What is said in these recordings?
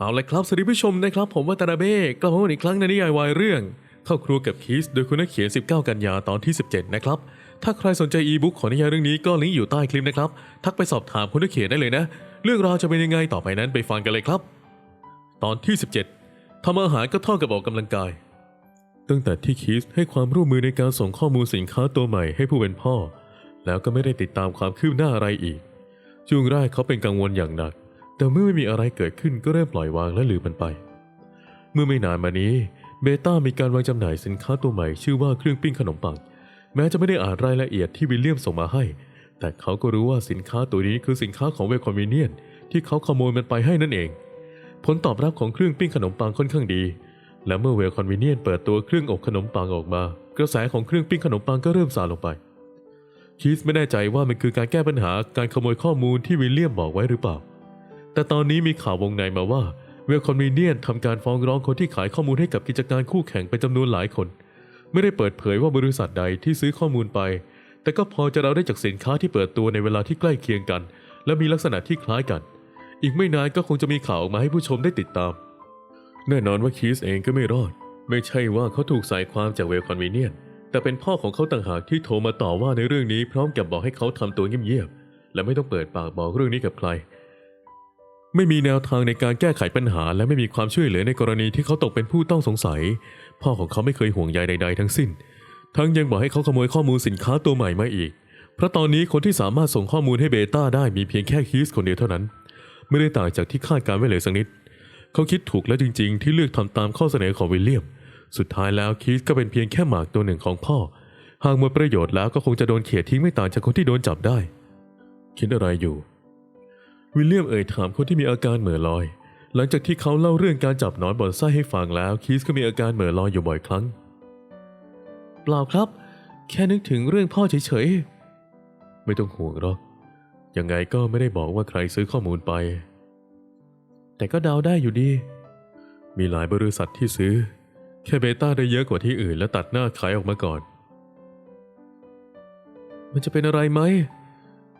เอาละครับสวัสดีผู้ชมนะครับผมว่าตานาเบ้กลับมาอีกครั้งในนิยายวายเรื่องเข้าครัวกับคีสโดยคุณนักเขียน 19 กันยาตอนที่ 17 นะครับ ถ้าใครสนใจอีบุ๊กของนิยายเรื่องนี้ก็ลิงก์อยู่ใต้คลิปนะครับ ทักไปสอบถามคุณนักเขียนได้เลยนะ เรื่องราวจะเป็นยังไงต่อไปนั้นไปฟังกันเลยครับ ตอนที่ 17ทำอาหารก็เท่ากับออกกำลังกาย ตั้งแต่ที่คีสให้ความร่วมมือในการส่งข้อมูลสินค้าตัวใหม่ให้ผู้เป็นพ่อ แล้วก็ไม่ได้ติดตามความคืบหน้าอะไรอีกช่วงแรกเขาเป็นกังวลอย่างหนัก แต่เมื่อไม่มีอะไรเกิดขึ้นก็เริ่มปล่อยวางและลืมมันไป เมื่อไม่นานมานี้เบต้ามีการวางจำหน่ายสินค้าตัวใหม่ชื่อว่าเครื่องปิ้งขนมปัง แม้จะไม่ได้อ่านรายละเอียดที่วิลเลียมส่งมาให้ แต่เขาก็รู้ว่าสินค้าตัวนี้คือสินค้าของเวลคอนเวเนียนที่เขาขโมยมันไปให้นั่นเอง ผลตอบรับของเครื่องปิ้งขนมปังค่อนข้างดี และเมื่อเวลคอนเวเนียนเปิดตัวเครื่องอบขนมปังออกมา กระแสของเครื่องปิ้งขนมปังก็เริ่มซาลงไปคีสไม่แน่ใจว่ามันคือการแก้ปัญหาการขโมยข้อมูลที่วิลเลียมบอกไว้หรือเปล่า แต่ตอนนี้มีข่าววงในมาว่าเวลคอนเวเนียนทำการฟ้องร้องคนที่ขายข้อมูลให้กับกิจการคู่แข่งเป็นจำนวนหลายคน ไม่ได้เปิดเผยว่าบริษัทใดที่ซื้อข้อมูลไป แต่ก็พอจะเราได้จากสินค้าที่เปิดตัวในเวลาที่ใกล้เคียงกัน และมีลักษณะที่คล้ายกัน อีกไม่นานก็คงจะมีข่าวออกมาให้ผู้ชมได้ติดตาม แน่นอนว่าคีสเองก็ไม่รอด ไม่ใช่ว่าเขาถูกใส่ความจากเวลคอนเวเนียนแต่เป็นพ่อของเขาต่างหากที่โทรมาต่อว่าในเรื่องนี้พร้อมกับบอกให้เขาทำตัวเงียบๆและไม่ต้องเปิดปากบอกเรื่องนี้กับใคร ไม่มีแนวทางในการแก้ไขปัญหา และไม่มีความช่วยเหลือในกรณีที่เขาตกเป็นผู้ต้องสงสัย พ่อของเขาไม่เคยห่วงใยใด ๆ ทั้งสิ้น ทั้งยังบอกให้เขาขโมยข้อมูลสินค้าตัวใหม่มาอีก เพราะตอนนี้คนที่สามารถส่งข้อมูลให้เบต้าได้มีเพียงแค่คีสคนเดียวเท่านั้น ไม่ได้ต่างจากที่คาดการไว้เลยสักนิด เขาคิดถูกแล้วจริง ๆ ที่เลือกทำตามข้อเสนอของวิลเลียม สุดท้ายแล้วคีสก็เป็นเพียงแค่หมากตัวหนึ่งของพ่อ หากหมดประโยชน์แล้วก็คงจะโดนเขียทิ้งไม่ต่างจากคนที่โดนจับได้ คิดอะไรอยู่ วิลเลียมเอ่ยถามคนที่มีอาการเหม่อลอย หลังจากที่เขาเล่าเรื่องการจับหนอนบอนไส้ให้ฟังแล้ว คีสก็มีอาการเหม่อลอยอยู่บ่อยครั้ง เปล่าครับ แค่นึกถึงเรื่องพ่อเฉยๆ ไม่ต้องห่วงหรอก ยังไงก็ไม่ได้บอกว่าใครซื้อข้อมูลไป แต่ก็เดาได้อยู่ดี มีหลายบริษัทที่ซื้อ แค่เบต้าได้เยอะกว่าที่อื่นและตัดหน้าขายออกมาก่อน มันจะเป็นอะไรไหม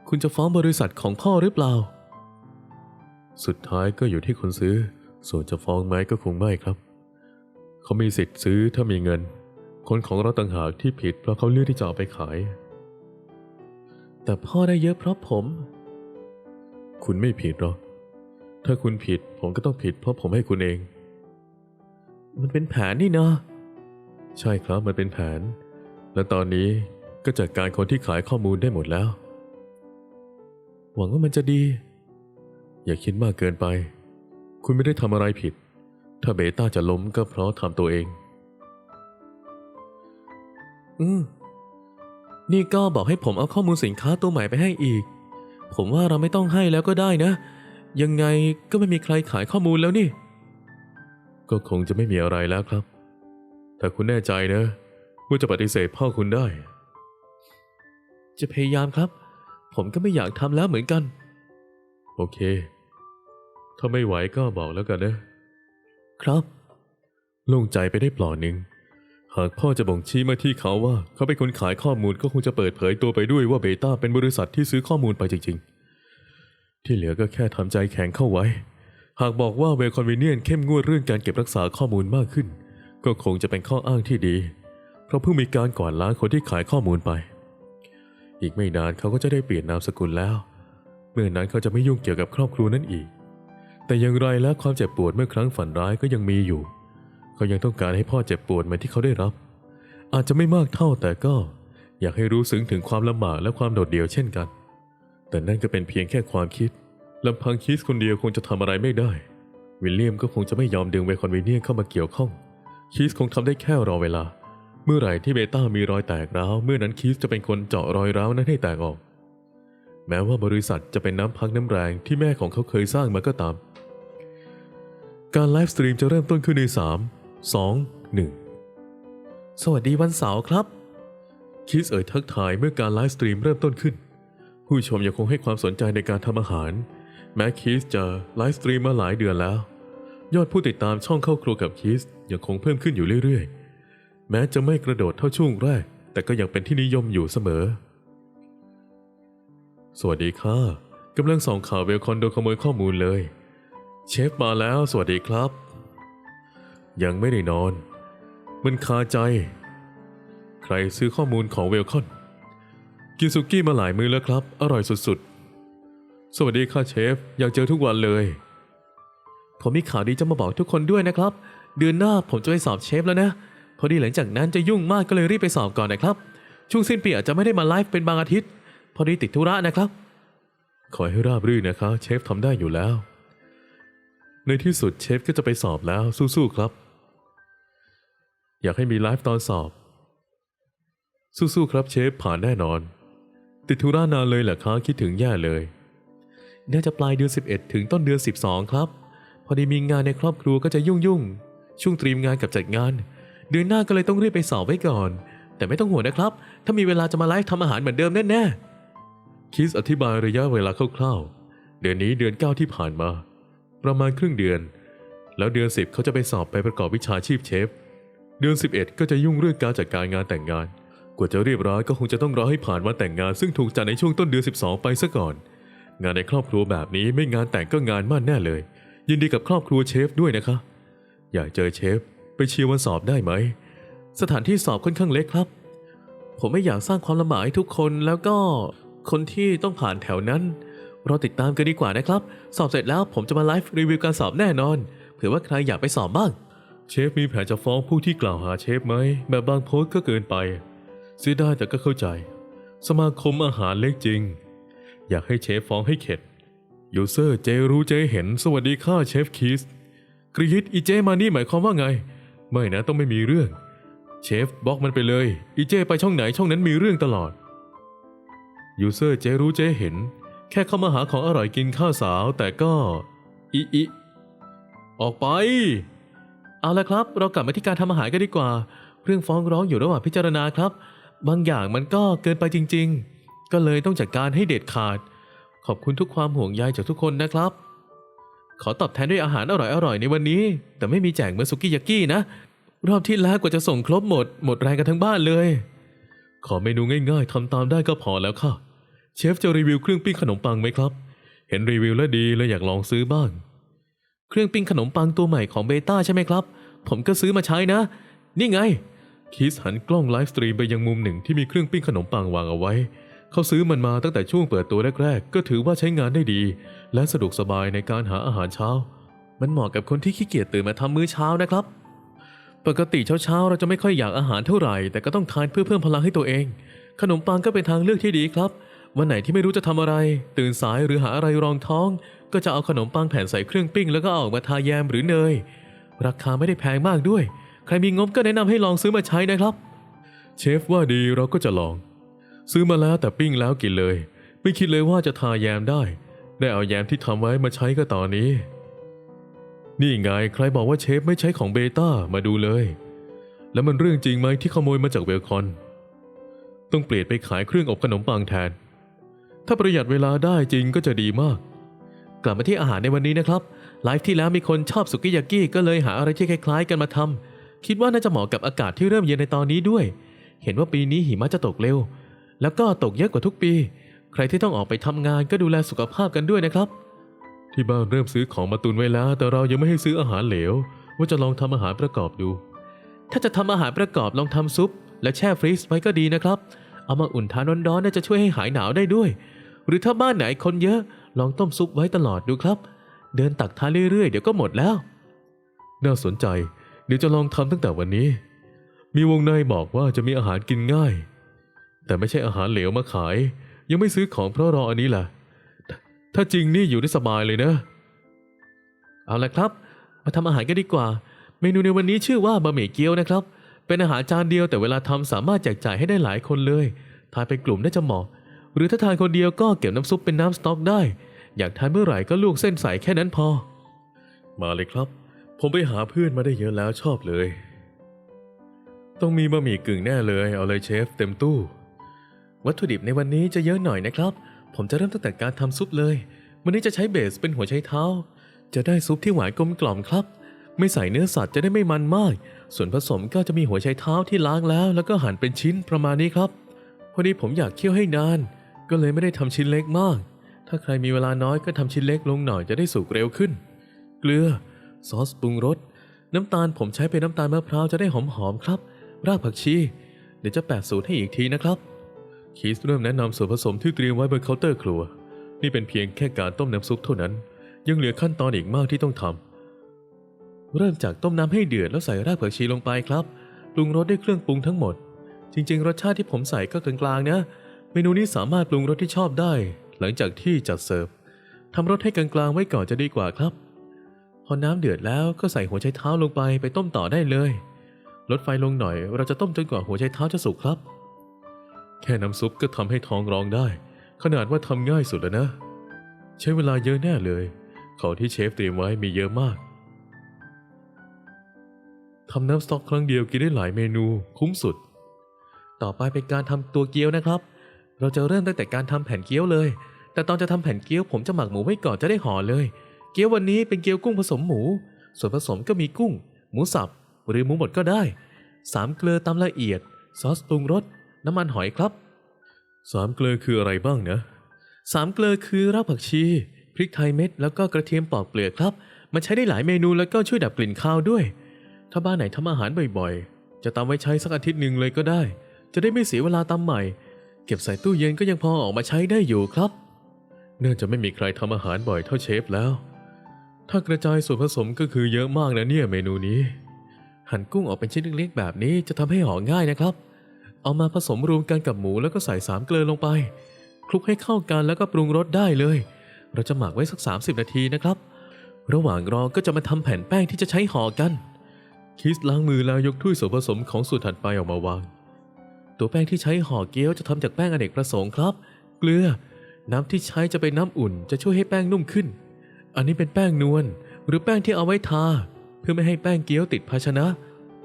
คุณจะฟ้องบริษัทของพ่อหรือเปล่า สุดท้ายก็อยู่ที่คนซื้อ ส่วนจะฟ้องไหมก็คงไม่ครับ เขามีสิทธิ์ซื้อถ้ามีเงิน คนของเราต่างหากที่ผิดเพราะเขาเลือกที่จะเอาไปขาย แต่พ่อได้เยอะเพราะผม คุณไม่ผิดหรอก ถ้าคุณผิดผมก็ต้องผิดเพราะผมให้คุณเอง มันเป็นแผนนี่เนาะ ใช่ครับมันเป็นแผน และตอนนี้ก็จัดการคนที่ขายข้อมูลได้หมดแล้ว หวังว่ามันจะดี อย่าคิดมากเกินไป คุณไม่ได้ทำอะไรผิด ถ้าเบต้าจะล้มก็เพราะทำตัวเอง อืม นี่ก็บอกให้ผมเอาข้อมูลสินค้าตัวใหม่ไปให้อีก ผมว่าเราไม่ต้องให้แล้วก็ได้นะ ยังไงก็ไม่มีใครขายข้อมูลแล้วนี่ ก็คงจะไม่มีอะไรแล้วครับแต่คุณแน่ใจนะว่าจะปฏิเสธพ่อคุณได้ จะพยายามครับ ผมก็ไม่อยากทำแล้วเหมือนกัน โอเค ถ้าไม่ไหวก็บอกแล้วกันนะ ครับโล่งใจไปได้เปลอดหนึ่งหากพ่อจะบ่งชี้มาที่เขาว่าเขาเป็นคนขายข้อมูลก็คงจะเปิดเผยตัวไปด้วยว่าเบต้าเป็นบริษัทที่ซื้อข้อมูลไปจริง ๆ ที่เหลือก็แค่ทำใจแข็งเข้าไว้ หากบอกว่าเวลคอนเวเนียนเข้มงวดเรื่องการเก็บรักษาข้อมูลมากขึ้น ก็คงจะเป็นข้ออ้างที่ดี เพราะเพิ่งมีการกวาดล้างคนที่ขายข้อมูลไป อีกไม่นานเขาก็จะได้เปลี่ยนนามสกุลแล้ว เมื่อนั้นเขาจะไม่ยุ่งเกี่ยวกับครอบครัวนั้นอีก แต่อย่างไรแล้วความเจ็บปวดเมื่อครั้งฝันร้ายก็ยังมีอยู่ เขายังต้องการให้พ่อเจ็บปวดเหมือนที่เขาได้รับ อาจจะไม่มากเท่าแต่ก็อยากให้รู้ซึ้งถึงความลำบากและความโดดเดี่ยวเช่นกัน แต่นั่นก็เป็นเพียงแค่ความคิดลำพังคิสคนเดียวคงจะทำอะไรไม่ได้ วิลเลียมก็คงจะไม่ยอมดึงเวคอนเวเนียเข้ามาเกี่ยวข้อง คีสคงทำได้แค่รอเวลา เมื่อไหร่ที่เบต้ามีรอยแตกร้าวเมื่อนั้นคีสจะเป็นคนเจาะรอยร้าวนั้นให้แตกออก แม้ว่าบริษัทจะเป็นน้ำพักน้ำแรงที่แม่ของเขาเคยสร้างมาก็ตาม การไลฟ์สตรีมจะเริ่มต้นขึ้นใน 3 2 1 สวัสดีวันเสาร์ครับ คิสเอ่ยทักทายเมื่อการไลฟ์สตรีมเริ่มต้นขึ้น ผู้ชมยังคงให้ความสนใจในการทำอาหาร แม้คิสจะไลฟ์สตรีมมาหลายเดือนแล้ว ยอดผู้ติดตามช่องเข้าครัวกับคิสยังคงเพิ่มขึ้นอยู่เรื่อยๆ แม้จะไม่กระโดดเท่าช่วงแรก แต่ก็ยังเป็นที่นิยมอยู่เสมอ สวัสดีค่ะกำลังส่องข่าวเวลคอนโดขโมยข้อมูลเลย เชฟมาแล้วสวัสดีครับ ยังไม่ได้นอน มันคาใจ ใครซื้อข้อมูลของเวลคอน กินสุกี้มาหลายมื้อแล้วครับ อร่อยสุดๆ สวัสดีค่ะเชฟ อยากเจอทุกวันเลย ผมมีข่าวดีจะมาบอกทุกคนด้วยนะครับ เดือนหน้าผมจะไปสอบเชฟแล้วนะ พอดีหลังจากนั้นจะยุ่งมากก็เลยรีบไปสอบก่อนนะครับ ช่วงสิ้นปีอาจจะไม่ได้มาไลฟ์เป็นบางอาทิตย์ พอดีติดธุระนะครับ ขอให้ราบรื่นนะคะ เชฟทำได้อยู่แล้ว ในที่สุดเชฟก็จะไปสอบแล้วสู้ๆครับ อยากให้มีไลฟ์ตอนสอบ สู้ๆครับเชฟผ่านแน่นอน ติดธุระนานเลยเหรอคะคิดถึงแย่เลย น่าจะปลายเดือน 11 ถึงต้นเดือน 12 ครับ พอดีมีงานในครอบครัวก็จะยุ่งยุ่งๆช่วงเตรียมงานกับจัดงาน เดือนหน้าก็เลยต้องรีบไปสอบไว้ก่อน แต่ไม่ต้องห่วงนะครับ ถ้ามีเวลาจะมาไลฟ์ทำอาหารเหมือนเดิมแน่ๆคิสอธิบายระยะเวลาคร่าวๆเดือนนี้เดือน 9 ที่ผ่านมา ประมาณครึ่งเดือน แล้วเดือน 10เขาจะไปสอบไปประกอบวิชาชีพเชฟ เดือน 11 ก็จะยุ่งเรื่องการจัดการงานแต่งงาน กว่าจะเรียบร้อยก็คงจะต้องรอให้ผ่านวันแต่งงาน ซึ่งถูกจัดในช่วงต้นเดือน 12 ไปซะก่อน งานในครอบครัวแบบนี้ไม่งานแต่งก็งานมั่นแน่เลย ยินดีกับครอบครัวเชฟด้วยนะคะ อยากเจอเชฟ ไปเชียร์วันสอบได้ไหม สถานที่สอบค่อนข้างเล็กครับ ผมไม่อยากสร้างความลำบากให้ทุกคนแล้วก็คนที่ต้องผ่านแถวนั้น รอติดตามกันดีกว่านะครับ สอบเสร็จแล้วผมจะมาไลฟ์รีวิวการสอบแน่นอน เผื่อว่าใครอยากไปสอบบ้าง เชฟมีแผนจะฟ้องผู้ที่กล่าวหาเชฟไหมแบบบางโพสก็เกินไปเสียดายแต่ก็เข้าใจ สมาคมอาหารเล็กจริง อยากให้เชฟฟ้องให้เข็ดยูเซอร์เจรู้เจเห็นสวัสดีค่ะเชฟคิสกรีดอีเจมานี่หมายความว่าไง ไม่นะต้องไม่มีเรื่อง เชฟบล็อกมันไปเลยอีเจไปช่องไหนช่องนั้นมีเรื่องตลอดยูเซอร์เจรู้เจเห็น แค่เข้ามาหาของอร่อยกินข้าวสาวแต่ก็อีอีออกไป เอาละครับ เรากลับมาที่การทำอาหารกันดีกว่า เรื่องฟ้องร้องอยู่ระหว่างพิจารณาครับ บางอย่างมันก็เกินไปจริง ๆ ก็เลยต้องจัดการให้เด็ดขาด ขอบคุณทุกความห่วงใยจากทุกคนนะครับ ขอตอบแทนด้วยอาหารอร่อยๆในวันนี้ แต่ไม่มีแจกเหมือนสุกี้ยากินะ รอบที่แล้วกว่าจะส่งครบหมด หมดแรงกันทั้งบ้านเลย ขอเมนูง่าย ๆทำตามได้ก็พอแล้วค่ะ เชฟจะรีวิวเครื่องปิ้งขนมปังไหมครับ เห็นรีวิวแล้วดีเลยอยากลองซื้อบ้าง เครื่องปิ้งขนมปังตัวใหม่ของเบต้าใช่ไหมครับ ผมก็ซื้อมาใช้นะ นี่ไง คิสหันกล้องไลฟ์สตรีมไปยังมุมหนึ่งที่มีเครื่องปิ้งขนมปังวางเอาไว้ เขาซื้อมันมาตั้งแต่ช่วงเปิดตัวแรกๆ ก็ถือว่าใช้งานได้ดี และสะดวกสบายในการหาอาหารเช้า มันเหมาะกับคนที่ขี้เกียจตื่นมาทำมื้อเช้านะครับ ปกติเช้าๆเราจะไม่ค่อยอยากอาหารเท่าไหร่ แต่ก็ต้องทานเพื่อเพิ่มพลังให้ตัวเอง ขนมปังก็เป็นทางเลือกที่ดีครับ วันไหนที่ไม่รู้จะทำอะไร ตื่นสายหรือหาอะไรรองท้อง ก็จะเอาขนมปังแผ่นใส่เครื่องปิ้งแล้วก็เอาออกมาทาแยมหรือเนย ราคาไม่ได้แพงมากด้วย ใครมีงบก็แนะนำให้ลองซื้อมาใช้นะครับ เชฟว่าดีเราก็จะลอง ซื้อมาแล้วแต่ปิ้งแล้วกินเลย ไม่คิดเลยว่าจะทาแยมได้ ได้เอาแยมที่ทำไว้มาใช้ก็ตอนนี้ นี่ไงใครบอกว่าเชฟไม่ใช้ของเบต้ามาดูเลย แล้วมันเรื่องจริงไหมที่ขโมยมาจากเวลคอนต้องเปลี่ยนไปขายเครื่องอบขนมปังแทน ถ้าประหยัดเวลาได้จริงก็จะดีมาก กลับมาที่อาหารในวันนี้นะครับ ไลฟ์ที่แล้วมีคนชอบสุกี้ยากิก็เลยหาอะไรที่คล้ายๆ กันมาทำคิดว่าน่าจะเหมาะกับอากาศที่เริ่มเย็นในตอนนี้ด้วย เห็นว่าปีนี้หิมะจะตกเร็ว แล้วก็ตกเยอะกว่าทุกปี ใครที่ต้องออกไปทำงานก็ดูแลสุขภาพกันด้วยนะครับ ที่บ้านเริ่มซื้อของมาตุนไว้แล้ว แต่เรายังไม่ให้ซื้ออาหารเหลว ว่าจะลองทำอาหารประกอบดู ถ้าจะทำอาหารประกอบลองทำซุป และแช่ฟรีซไว้ก็ดีนะครับเอามาอุ่นทานร้อนๆน่าจะช่วยให้หายหนาวได้ด้วย หรือถ้าบ้านไหนคนเยอะลองต้มซุปไว้ตลอดดูครับ เดินตักทานเรื่อยๆเดี๋ยวก็หมดแล้ว น่าสนใจ เดี๋ยวจะลองทำตั้งแต่วันนี้ มีวงในบอกว่าจะมีอาหารกินง่าย แต่ไม่ใช่อาหารเหลวมาขาย ยังไม่ซื้อของเพราะรออันนี้แหละถ้าจริงนี่อยู่ได้สบายเลยนะ เอาละครับ มาทำอาหารกันดีกว่า เมนูในวันนี้ชื่อว่าบะหมี่เกี๊ยวนะครับ เป็นอาหารจานเดียวแต่เวลาทำสามารถแจกจ่ายให้ได้หลายคนเลยทานเป็นกลุ่มได้จะเหมาะ หรือถ้าทานคนเดียวก็เก็บน้ำซุปเป็นน้ำสต๊อกได้ อยากทานเมื่อไหร่ก็ลวกเส้นใสแค่นั้นพอ มาเลยครับ ผมไปหาเพื่อนมาได้เยอะแล้วชอบเลย ต้องมีบะหมี่กึ่งแน่เลยเอาเลยเชฟ เต็มตู้ วัตถุดิบในวันนี้จะเยอะหน่อยนะครับ ผมจะเริ่มตั้งแต่การทำซุปเลย วันนี้จะใช้เบสเป็นหัวไชเท้า จะได้ซุปที่หวานกลมกล่อมครับ ไม่ใส่เนื้อสัตว์จะได้ไม่มันมาก ส่วนผสมก็จะมีหัวไชเท้าที่ล้างแล้ว แล้วก็หั่นเป็นชิ้นประมาณนี้ครับพอดีผมอยากเคี่ยวให้นาน ก็เลยไม่ได้ทำชิ้นเล็กมาก ถ้าใครมีเวลาน้อยก็ทำชิ้นเล็กลงหน่อยจะได้สุกเร็วขึ้น เกลือ ซอสปรุงรส น้ำตาลผมใช้เป็นน้ำตาลมะพร้าวจะได้หอมๆครับ รากผักชี เดี๋ยวจะแปะสูตรให้อีกทีนะครับ คีสเริ่มแนะนำส่วนผสมที่เตรียมไว้บนเคาน์เตอร์ครัว นี่เป็นเพียงแค่การต้มน้ำซุปเท่านั้น ยังเหลือขั้นตอนอีกมากที่ต้องทำ เริ่มจากต้มน้ำให้เดือดแล้วใส่รากผักชีลงไปครับ ปรุงรสด้วยเครื่องปรุงทั้งหมด จริง ๆ รสชาติที่ผมใส่ก็กลางๆนะ เมนูนี้สามารถปรุงรสที่ชอบได้ หลังจากที่จัดเสิร์ฟทำรสให้กลางๆไว้ก่อนจะดีกว่าครับ พอน้ำเดือดแล้วก็ใส่หัวไชเท้าลงไปไปต้มต่อได้เลย ลดไฟลงหน่อยเราจะต้มจนกว่าหัวไชเท้าจะสุกครับ แค่น้ำซุปก็ทำให้ท้องร้องได้ ขนาดว่าทำง่ายสุดแล้วนะ ใช้เวลาเยอะแน่เลย ของที่เชฟเตรียมไว้มีเยอะมากทำน้ำสต๊อกครั้งเดียวกินได้หลายเมนูคุ้มสุด ต่อไปเป็นการทำตัวเกี๊ยวนะครับ เราจะเริ่มตั้งแต่การทำแผ่นเกี๊ยวเลย แต่ตอนจะทำแผ่นเกี๊ยวผมจะหมักหมูไว้ก่อนจะได้ห่อเลย เกี๊ยววันนี้เป็นเกี๊ยวกุ้งผสมหมู ส่วนผสมก็มีกุ้ง หมูสับ หรือหมูบดก็ได้สามเกลือตำละเอียด ซอสปรุงรส น้ำมันหอยครับสามเกลือคืออะไรบ้างนะสามเกลือคือรากผักชี พริกไทยเม็ด แล้วก็กระเทียมปอกเปลือกครับ มันใช้ได้หลายเมนูแล้วก็ช่วยดับกลิ่นคาวด้วย ถ้าบ้านไหนทำอาหารบ่อยๆ จะตำไว้ใช้สักอาทิตย์หนึ่งเลยก็ได้ จะได้ไม่เสียเวลาตำใหม่ เก็บใส่ตู้เย็นก็ยังพอออกมาใช้ได้อยู่ครับ เนื่องจะไม่มีใครทำอาหารบ่อยเท่าเชฟแล้ว ถ้ากระจายส่วนผสมก็คือเยอะมากนะเนี่ยเมนูนี้ หั่นกุ้งออกเป็นชิ้นเล็กๆแบบนี้จะทำให้ห่อง่ายนะครับ เอามาผสมรวมกันกับหมูแล้วก็ใส่สามเกลือลงไป คลุกให้เข้ากันแล้วก็ปรุงรสได้เลย เราจะหมักไว้สัก 30 นาทีนะครับ ระหว่างรอก็จะมาทำแผ่นแป้งที่จะใช้ห่อกัน คิสล้างมือแล้วยกถ้วยส่วนผสมของสูตรถัดไปออกมาวาง ตัวแป้งที่ใช้ห่อเกี๊ยวจะทำจากแป้งอเนกประสงค์ครับ เกลือ น้ำที่ใช้จะเป็นน้ำอุ่นจะช่วยให้แป้งนุ่มขึ้น อันนี้เป็นแป้งนวลหรือแป้งที่เอาไว้ทา เพื่อไม่ให้แป้งเกี๊ยวติดภาชนะ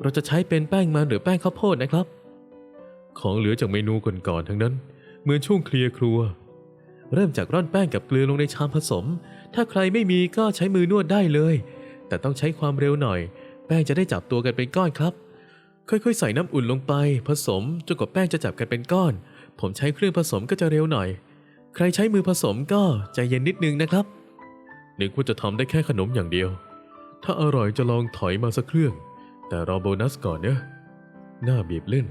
เราจะใช้เป็นแป้งมันหรือแป้งข้าวโพดนะครับ ของเหลือจากเมนูก่อนๆทั้งนั้น เหมือนช่วงเคลียร์ครัว เริ่มจากร่อนแป้งกับเกลือลงในชามผสม ถ้าใครไม่มีก็ใช้มือนวดได้เลย แต่ต้องใช้ความเร็วหน่อย แป้งจะได้จับตัวกันเป็นก้อนครับ ค่อยๆ ใส่น้ำอุ่นลงไป ผสมจนกว่าแป้งจะจับกันเป็นก้อน ผมใช้เครื่องผสมก็จะเร็วหน่อย ใครใช้มือผสมก็ใจเย็นนิดนึงนะครับนึกว่าจะทำได้แค่ขนมอย่างเดียว ถ้าอร่อยจะลองถอยมาสักเครื่อง แต่รอโบนัสก่อนเนอะหน้าบีบเล่น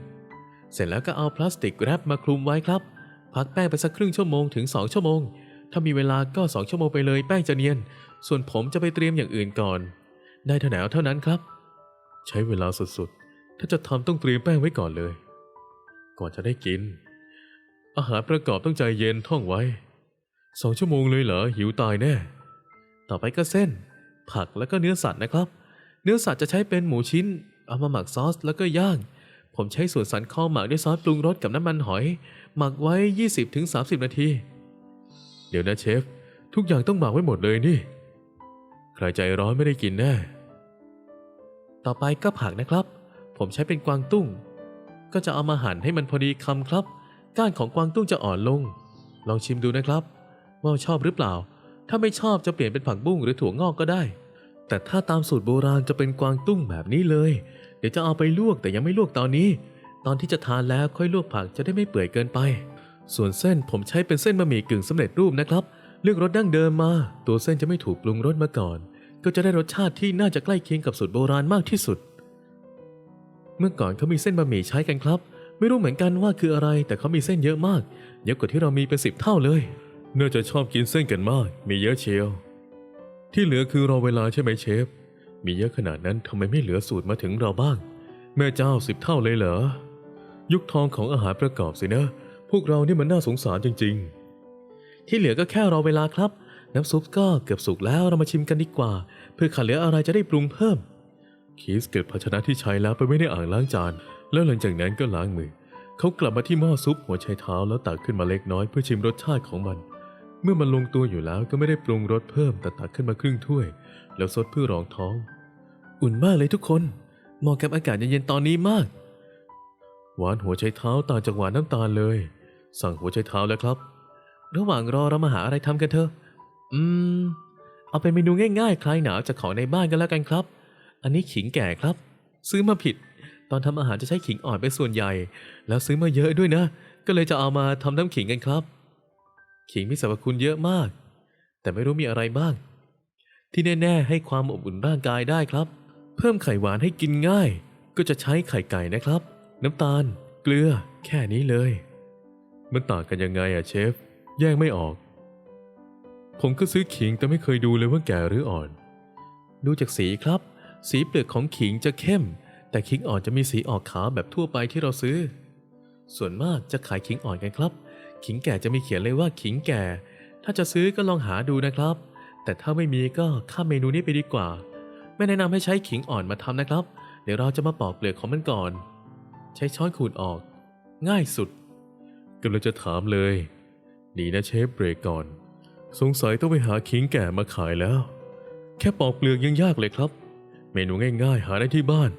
เสร็จแล้วก็เอาพลาสติกแรปมาคลุมไว้ครับ พักแป้งไปสักครึ่งชั่วโมงถึง2ชั่วโมง ถ้ามีเวลาก็2ชั่วโมงไปเลยแป้งจะเนียน ส่วนผมจะไปเตรียมอย่างอื่นก่อน ได้เท่าไหนเอาเท่านั้นครับ ใช้เวลาสุดๆ ถ้าจะทำต้องเตรียมแป้งไว้ก่อนเลย ก่อนจะได้กิน อาหารประกอบต้องใจเย็นท่องไว้ สองชั่วโมงเลยเหรอหิวตายแน่ ต่อไปก็เส้น ผักแล้วก็เนื้อสัตว์นะครับ เนื้อสัตว์จะใช้เป็นหมูชิ้น เอามาหมักซอสแล้วก็ย่าง ผมใช้ส่วนสันคอหมักด้วยซอสปรุงรสกับน้ำมันหอย หมักไว้ 20-30 นาที เดี๋ยวนะเชฟ ทุกอย่างต้องหมักไว้หมดเลยนี่ ใครใจร้อนไม่ได้กินแน่ ต่อไปก็ผักนะครับ ผมใช้เป็นกวางตุ้ง ก็จะเอามาหั่นให้มันพอดีคำครับ ก้านของกวางตุ้งจะอ่อนลง ลองชิมดูนะครับว่าชอบหรือเปล่า ถ้าไม่ชอบจะเปลี่ยนเป็นผักบุ้งหรือถั่วงอกก็ได้ แต่ถ้าตามสูตรโบราณจะเป็นกวางตุ้งแบบนี้เลย เดี๋ยวจะเอาไปลวกแต่ยังไม่ลวกตอนนี้ ตอนที่จะทานแล้วค่อยลวกผักจะได้ไม่เปื่อยเกินไป ส่วนเส้นผมใช้เป็นเส้นบะหมี่กึ่งสำเร็จรูปนะครับ เลือกรสดั้งเดิมมา ตัวเส้นจะไม่ถูกปรุงรสมาก่อน ก็จะได้รสชาติที่น่าจะใกล้เคียงกับสูตรโบราณมากที่สุด เมื่อก่อนเขามีเส้นบะหมี่ใช้กันครับ ไม่รู้เหมือนกันว่าคืออะไร แต่เขามีเส้นเยอะมากเยอะกว่าที่เรามีเป็นสิบเท่าเลย น่าจะชอบกินเส้นกันมาก มีเยอะเชียว ที่เหลือคือรอเวลาใช่ไหมเชฟ มีเยอะขนาดนั้นทำไมไม่เหลือสูตรมาถึงเราบ้าง แม่เจ้าสิบเท่าเลยเหรอ ยุคทองของอาหารประกอบสินะ พวกเรานี่มันน่าสงสารจริง ๆ ที่เหลือก็แค่รอเวลาครับ น้ำซุปก็เกือบสุกแล้วเรามาชิมกันดีกว่า เพื่อขาดเหลืออะไรจะได้ปรุงเพิ่ม คีสเก็บภาชนะที่ใช้แล้วไปไว้ในอ่างล้างจาน แล้วหลังจากนั้นก็ล้างมือ เขากลับมาที่หม้อซุปหัวไชเท้าแล้วตักขึ้นมาเล็กน้อยเพื่อชิมรสชาติของมัน เมื่อมันลงตัวอยู่แล้วก็ไม่ได้ปรุงรสเพิ่มแต่ตักขึ้นมาครึ่งถ้วย แล้วซดเพื่อรองท้อง อุ่นมากเลยทุกคนเหมาะกับอากาศเย็นๆตอนนี้มาก หวานหัวไชเท้าต่างจากหวานน้ำตาลเลย สั่งหัวไชเท้าแล้วครับ ระหว่างรอเรามาหาอะไรทำกันเถอะ อืม เอาเป็นเมนูง่ายๆ คลายหนาวจากของในบ้านกันแล้วกันครับ อันนี้ขิงแก่ครับ ซื้อมาผิด ตอนทำอาหารจะใช้ขิงอ่อนเป็นส่วนใหญ่ แล้วซื้อมาเยอะด้วยนะ ก็เลยจะเอามาทำน้ำขิงกันครับ ขิงมีสรรพคุณเยอะมาก แต่ไม่รู้มีอะไรบ้าง ที่แน่ๆให้ความอบอุ่นร่างกายได้ครับ เพิ่มไข่หวานให้กินง่าย ก็จะใช้ไข่ไก่นะครับ น้ำตาล เกลือ แค่นี้เลย มันต่างกันยังไงอะเชฟ แยกไม่ออกผมก็ซื้อขิงแต่ไม่เคยดูเลยว่าแก่หรืออ่อน ดูจากสีครับ สีเปลือกของขิงจะเข้ม แต่ขิงอ่อนจะมีสีออกขาวแบบทั่วไปที่เราซื้อ ส่วนมากจะขายขิงอ่อนกันครับ ขิงแก่จะมีเขียนเลยว่าขิงแก่ ถ้าจะซื้อก็ลองหาดูนะครับ แต่ถ้าไม่มีก็ข้ามเมนูนี้ไปดีกว่า ไม่แนะนำให้ใช้ขิงอ่อนมาทำนะครับ เดี๋ยวเราจะมาปอกเปลือกของมันก่อน ใช้ช้อนขูดออก ง่ายสุดกำลังจะถามเลยดีนะเชฟเบรกก่อน สงสัยต้องไปหาขิงแก่มาขายแล้ว แค่ปอกเปลือกยังยากเลยครับ เมนูง่ายๆ หาได้ที่บ้าน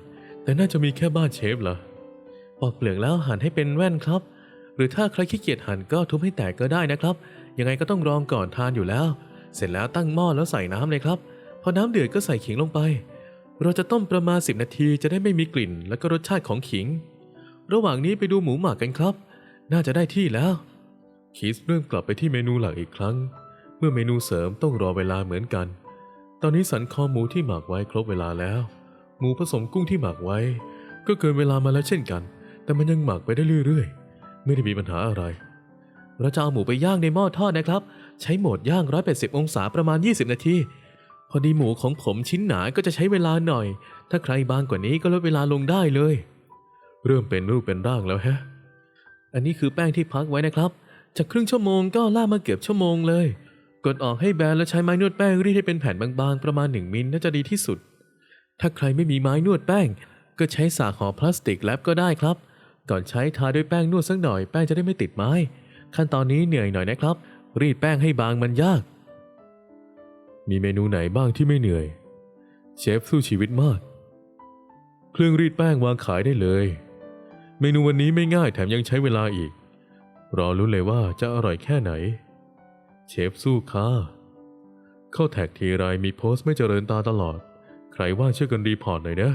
แต่น่าจะมีแค่บ้านเชฟละปอกเปลือกแล้วหั่นให้เป็นแว่นครับ หรือถ้าใครขี้เกียจหั่นก็ทุบให้แตกก็ได้นะครับ ยังไงก็ต้องรองก่อนทานอยู่แล้ว เสร็จแล้วตั้งหม้อแล้วใส่น้ำเลยครับ พอน้ำเดือดก็ใส่ขิงลงไป เราจะต้มประมาณ 10 นาทีจะได้ไม่มีกลิ่น และก็รสชาติของขิง ระหว่างนี้ไปดูหมูหมักกันครับ น่าจะได้ที่แล้ว คิสเริ่มกลับไปที่เมนูหลักอีกครั้ง เมื่อเมนูเสริมต้องรอเวลาเหมือนกัน ตอนนี้สันคอหมูที่หมักไว้ครบเวลาแล้ว หมูผสมกุ้งที่หมักไว้ ก็เกินเวลามาแล้วเช่นกัน แต่มันยังหมักไปได้เรื่อยๆ ไม่ได้มีปัญหาอะไร เราจะเอาหมูไปย่างในหม้อทอดนะครับ ใช้โหมดย่าง 180 องศาประมาณ 20 นาที พอดีหมูของผมชิ้นหนาก็จะใช้เวลาหน่อย ถ้าใครบางกว่านี้ก็ลดเวลาลงได้เลย เริ่มเป็นรูปเป็นร่างแล้วฮะ อันนี้คือแป้งที่พักไว้นะครับ จากครึ่งชั่วโมงก็ล่ามาเกือบชั่วโมงเลย กดออกให้แบนแล้วใช้ไม้นวดแป้งรีดให้เป็นแผ่นบางๆ ประมาณ1มิลน่าจะดีที่สุด ถ้าใครไม่มีไม้นวดแป้ง ก็ใช้สากห่อพลาสติกแลปก็ได้ครับ ก่อนใช้ทาด้วยแป้งนวดสักหน่อยแป้งจะได้ไม่ติดไม้ ขั้นตอนนี้เหนื่อยหน่อยนะครับ รีดแป้งให้บางมันยาก มีเมนูไหนบ้างที่ไม่เหนื่อย เชฟสู้ชีวิตมาก เครื่องรีดแป้งวางขายได้เลย เมนูวันนี้ไม่ง่ายแถมยังใช้เวลาอีก รอรู้เลยว่าจะอร่อยแค่ไหน เชฟสู้ค่ะเข้าแท็กทีไรมีโพสต์ไม่เจริญตาตลอด ใครว่างช่วยกันรีพอร์ตหน่อยนะ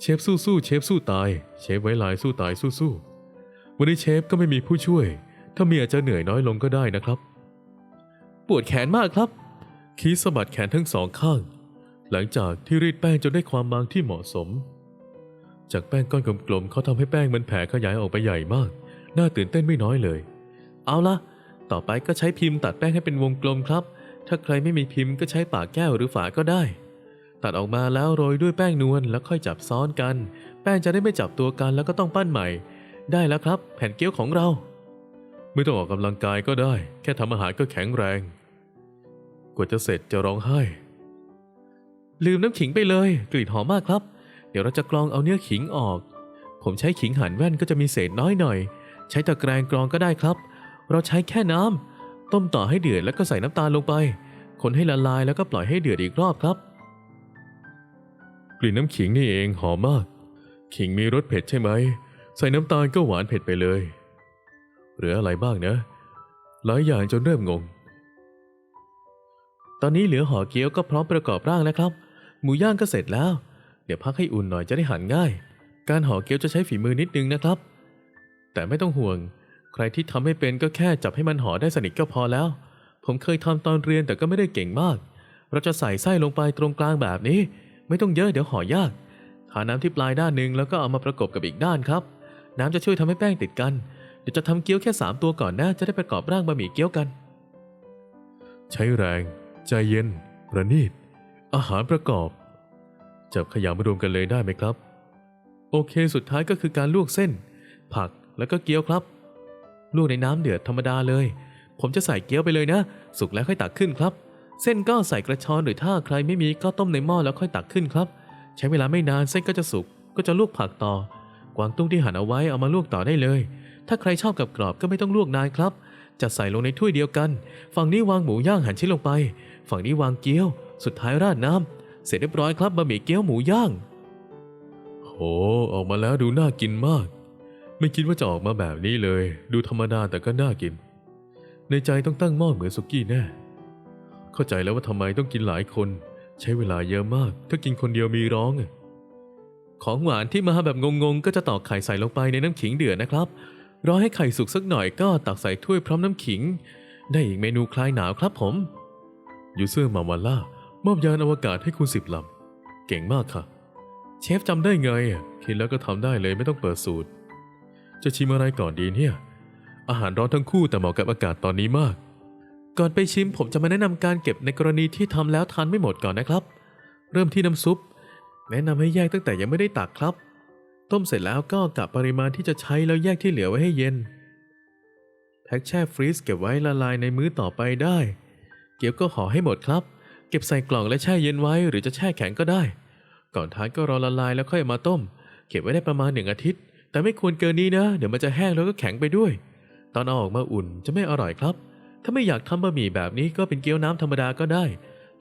เชฟสู้สู้เชฟสู้ตาย เชฟไว้ลายสู้ตายสู้สู้วันนี้เชฟก็ไม่มีผู้ช่วย ถ้ามีอาจจะเหนื่อยน้อยลงก็ได้นะครับ ปวดแขนมากครับ คีสะบัดแขนทั้งสองข้าง หลังจากที่รีดแป้งจนได้ความบางที่เหมาะสม จากแป้งก้อนกลมๆเขาทำให้แป้งมันแผ่ขยายออกไปใหญ่มาก น่าตื่นเต้นไม่น้อยเลย เอาละ ต่อไปก็ใช้พิมพ์ตัดแป้งให้เป็นวงกลมครับ ถ้าใครไม่มีพิมพ์ก็ใช้ปากแก้วหรือฝาก็ได้ ตัดออกมาแล้วโรยด้วยแป้งนวลแล้วค่อยจับซ้อนกัน แป้งจะได้ไม่จับตัวกันแล้วก็ต้องปั้นใหม่ ได้แล้วครับ แผ่นเกี๊ยวของเรา ไม่ต้องออกกำลังกายก็ได้ แค่ทำอาหารก็แข็งแรง กว่าจะเสร็จจะร้องไห้ ลืมน้ำขิงไปเลย กลิ่นหอมมากครับ เดี๋ยวเราจะกรองเอาเนื้อขิงออก ผมใช้ขิงหั่นแว่นก็จะมีเศษน้อยหน่อย ใช้ตะแกรงกรองก็ได้ครับ เราใช้แค่น้ำต้มต่อให้เดือดแล้วก็ใส่น้ำตาลลงไป คนให้ละลายแล้วก็ปล่อยให้เดือดอีกรอบครับ กลิ่นน้ำขิงนี่เองหอมมาก ขิงมีรสเผ็ดใช่ไหม ใส่น้ำตาลก็หวานเผ็ดไปเลย เหลืออะไรบ้างนะ หลายอย่างจนเริ่มงง ตอนนี้เหลือห่อเกี๊ยวก็พร้อมประกอบร่างนะครับ หมูย่างก็เสร็จแล้ว เดี๋ยวพักให้อุ่นหน่อยจะได้หั่นง่าย การห่อเกี๊ยวจะใช้ฝีมือนิดนึงนะครับ แต่ไม่ต้องห่วง ใครที่ทำให้เป็นก็แค่จับให้มันห่อได้สนิทก็พอแล้ว ผมเคยทำตอนเรียนแต่ก็ไม่ได้เก่งมาก เราจะใส่ไส้ลงไปตรงกลางแบบนี้ ไม่ต้องเยอะเดี๋ยวห่อยาก ทาน้ำที่ปลายด้านหนึ่งแล้วก็เอามาประกบกับอีกด้านครับ น้ำจะช่วยทำให้แป้งติดกัน เดี๋ยวจะทำเกี๊ยวแค่ 3 ตัวก่อนนะจะได้ประกอบร่างบะหมี่เกี๊ยวกัน ใช้แรง ใจเย็น ประณีต อาหารประกอบ จับขยำมารวมกันเลยได้ไหมครับ โอเค สุดท้ายก็คือการลวกเส้น ผักแล้วก็เกี๊ยวครับ ลวกในน้ำเดือดธรรมดาเลย ผมจะใส่เกี๊ยวไปเลยนะ สุกแล้วค่อยตักขึ้นครับ เส้นก็ใส่กระชอนหรือถ้าใครไม่มีก็ต้มในหม้อแล้วค่อยตักขึ้นครับ ใช้เวลาไม่นานเส้นก็จะสุกก็จะลวกผักต่อ กวางตุ้งที่หั่นเอาไว้เอามาลวกต่อได้เลย ถ้าใครชอบกับกรอบก็ไม่ต้องลวกนานครับ จะใส่ลงในถ้วยเดียวกัน ฝั่งนี้วางหมูย่างหั่นชิ้นลงไป ฝั่งนี้วางเกี๊ยว สุดท้ายราดน้ำเสร็จเรียบร้อยครับบะหมี่เกี๊ยวหมูย่างโหออกมาแล้วดูน่ากินมาก ไม่คิดว่าจะออกมาแบบนี้เลย ดูธรรมดาแต่ก็น่ากิน ในใจต้องตั้งหม้อเหมือนสุกี้แน่ เข้าใจแล้วว่าทำไมต้องกินหลายคน ใช้เวลาเยอะมาก ถ้ากินคนเดียวมีร้อง ของหวานที่มาแบบงงๆ ก็จะตอกไข่ใส่ลงไปในน้ำขิงเดือดนะครับ รอให้ไข่สุกสักหน่อยก็ตักใส่ถ้วยพร้อมน้ำขิง ได้อีกเมนูคลายหนาวครับผมยูเซอร์มาวันล่ามอบยานอวกาศให้คุณสิบลำ เก่งมากค่ะ เชฟจำได้ไงคิดแล้วก็ทำได้เลยไม่ต้องเปิดสูตร จะชิมอะไรก่อนดีเนี่ย อาหารร้อนทั้งคู่แต่เหมาะกับอากาศตอนนี้มาก ก่อนไปชิมผมจะมาแนะนำการเก็บในกรณีที่ทำแล้วทานไม่หมดก่อนนะครับ เริ่มที่น้ำซุป แนะนำให้แยกตั้งแต่ยังไม่ได้ตักครับ ต้มเสร็จแล้วก็กะปริมาณที่จะใช้แล้วแยกที่เหลือไว้ให้เย็นแพ็คแช่ฟรีซเก็บไว้ละลายในมื้อต่อไปได้ เกี๊ยวก็ห่อให้หมดครับ เก็บใส่กล่องและแช่เย็นไว้หรือจะแช่แข็งก็ได้ ก่อนทานก็รอละลายแล้วค่อยมาต้ม เก็บไว้ได้ประมาณหนึ่งอาทิตย์ แต่ไม่ควรเกินนี้นะ เดี๋ยวมันจะแห้งแล้วก็แข็งไปด้วย ตอนเอาออกมาอุ่นจะไม่อร่อยครับ ถ้าไม่อยากทำบะหมี่แบบนี้ก็เป็นเกี๊ยวน้ำธรรมดาก็ได้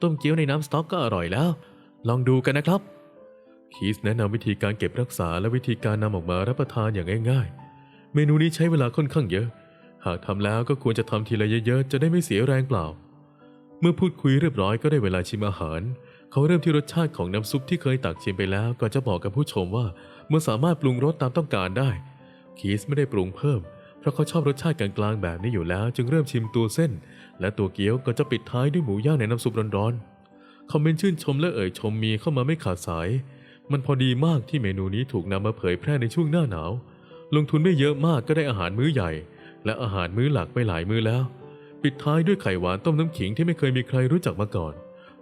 ต้มเกี๊ยวในน้ำสต๊อกก็อร่อยแล้ว ลองดูกันนะครับ คีสแนะนำวิธีการเก็บรักษาและวิธีการนำออกมารับประทานอย่างง่ายๆ เมนูนี้ใช้เวลาค่อนข้างเยอะ หากทำแล้วก็ควรจะทำทีละเยอะๆ จะได้ไม่เสียแรงเปล่า เมื่อพูดคุยเรียบร้อยก็ได้เวลาชิมอาหาร เขาเริ่มที่รสชาติของน้ำซุปที่เคยตักชิมไปแล้วก่อนจะบอกกับผู้ชมว่า มันสามารถปรุงรสตามต้องการได้ คีสไม่ได้ปรุงเพิ่ม เพราะเขาชอบรสชาติกลางๆแบบนี้อยู่แล้ว จึงเริ่มชิมตัวเส้น และตัวเกี๊ยวก็จะปิดท้ายด้วยหมูย่างในน้ำซุปร้อนๆคอมเมนต์ชื่นชมและเอ่ยชมมีเข้ามาไม่ขาดสาย มันพอดีมากที่เมนูนี้ถูกนำมาเผยแพร่ในช่วงหน้าหนาว ลงทุนไม่เยอะมากก็ได้อาหารมื้อใหญ่ และอาหารมื้อหลักไปหลายมื้อแล้ว ปิดท้ายด้วยไข่หวานต้มน้ำขิงที่ไม่เคยมีใครรู้จักมาก่อน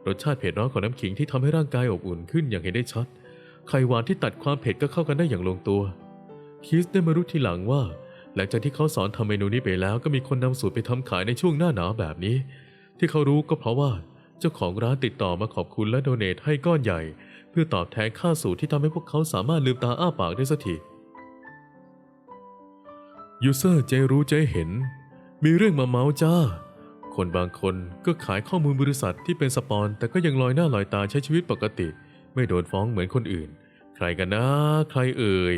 รสชาติเผ็ดร้อนของน้ำขิงที่ทำให้ร่างกายอบอุ่นขึ้นอย่างเห็นได้ชัด ไข่หวานที่ตัดความเผ็ดก็เข้ากันได้อย่างลงตัว คิสได้มารู้ทีหลังว่า หลังจากที่เขาสอนทำเมนูนี้ไปแล้วก็มีคนนำสูตรไปทำขายในช่วงหน้าหนาวแบบนี้ ที่เขารู้ก็เพราะว่าเจ้าของร้านติดต่อมาขอบคุณและโดเนทให้ก้อนใหญ่ เพื่อตอบแทนค่าสูตรที่ทำให้พวกเขาสามารถลืมตาอ้าปากได้สักทียูเซอร์เจรู้เจเห็น มีเรื่องมาเมาส์จ้า คนบางคนก็ขายข้อมูลบริษัทที่เป็นสปอน แต่ก็ยังลอยหน้าลอยตาใช้ชีวิตปกติ ไม่โดนฟ้องเหมือนคนอื่น ใครกันนะ ใครเอ่ย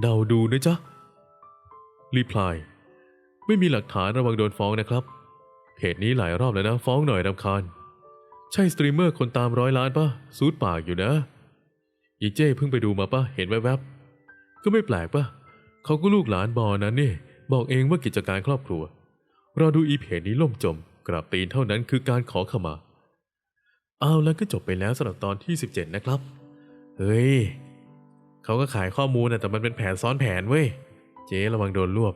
เดาดูนะจ๊ะรีพลายไม่มีหลักฐานระวังโดนฟ้องนะครับเพจนี้หลายรอบแล้วนะ ฟ้องหน่อยรำคาญ ใช่สตรีมเมอร์คนตามร้อยล้านปะซูดปากอยู่นะอีเจ้เพิ่งไปดูมาปะเห็นแวบๆก็ไม่แปลกปะเขาก็ลูกหลานบอนั้นนี่ บอกเองว่ากิจการครอบครัวรอดูอีเพจนี้ล่มจม กราบตีนเท่านั้นคือการขอขมา เอาแล้วก็จบไปแล้วสำหรับตอนที่ 17 นะครับ เฮ้ยเขาก็ขายข้อมูลนะแต่มันเป็นแผนซ้อนแผนเว้ย เจ๊ระวังโดนรวบ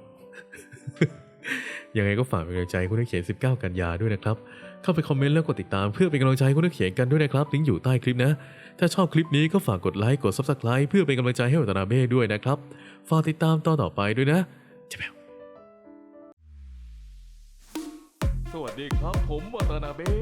ยังไงก็ฝากเป็นกำลังใจคุณนักเขียน 19 กันยาด้วยนะครับ เข้าไปคอมเมนต์แล้วกดติดตามเพื่อเป็นกำลังใจคุณนักเขียนกันด้วยนะครับลิงก์อยู่ใต้คลิปนะ ถ้าชอบคลิปนี้ก็ฝากกดไลค์กด Subscribe เพื่อเป็นกำลังใจให้วัตนาเบ้ด้วยนะครับ ฝากติดตามตอนต่อไปด้วยนะจะแบวสวัสดีครับผมวัตนาเบ้